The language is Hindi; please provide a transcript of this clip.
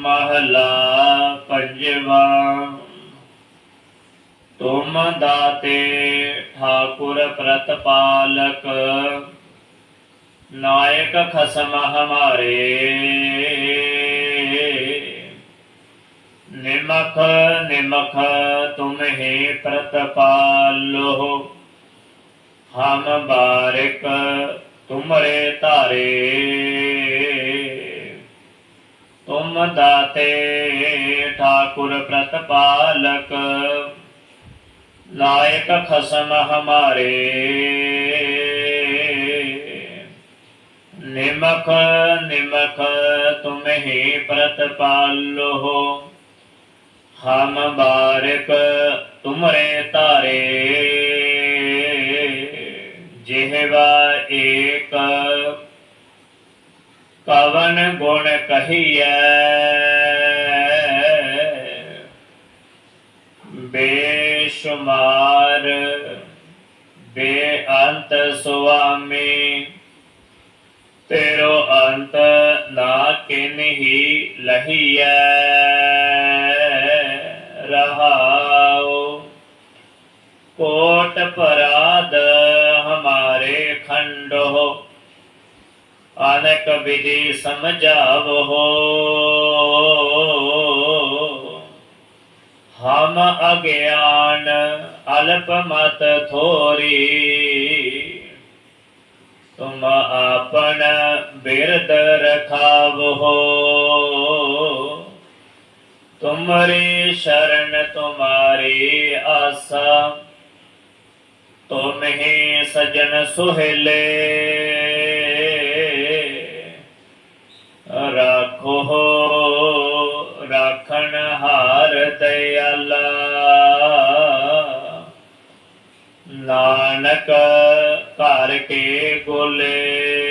महला पंजवा तुम दाते ठाकुर प्रतपालक, नायक खसम हमारे। निमख निमख, तुम्हें प्रतपालो। हम बारिक, तुमरे तारे। दाते ठाकुर प्रतपालक लायक खसम हमारे। निमख निमख तुम ही प्रतपालो हो। हम बारक तुमरे तारे। जिहवा एक ਕਵਨ ਗੁਣ ਕਹੀਐ। ਬੇਸ਼ੁਮਾਰ ਬੇਅੰਤ ਸੁਆਮੀ ਤੇਰੋ ਅੰਤ ਨਾ ਕਿਨਹੀ ਲਹੀਐ। अनक विधि समझावहो। हम अज्ञान अल्प मत थोरी। तुम आपन बिरद रखावहो। तुम्हारी शरण तुम्हारी आशा। तुम ही सजन सुहले। ਨਾਨਕ ਘਰ ਕੇ ਗੋਲੇ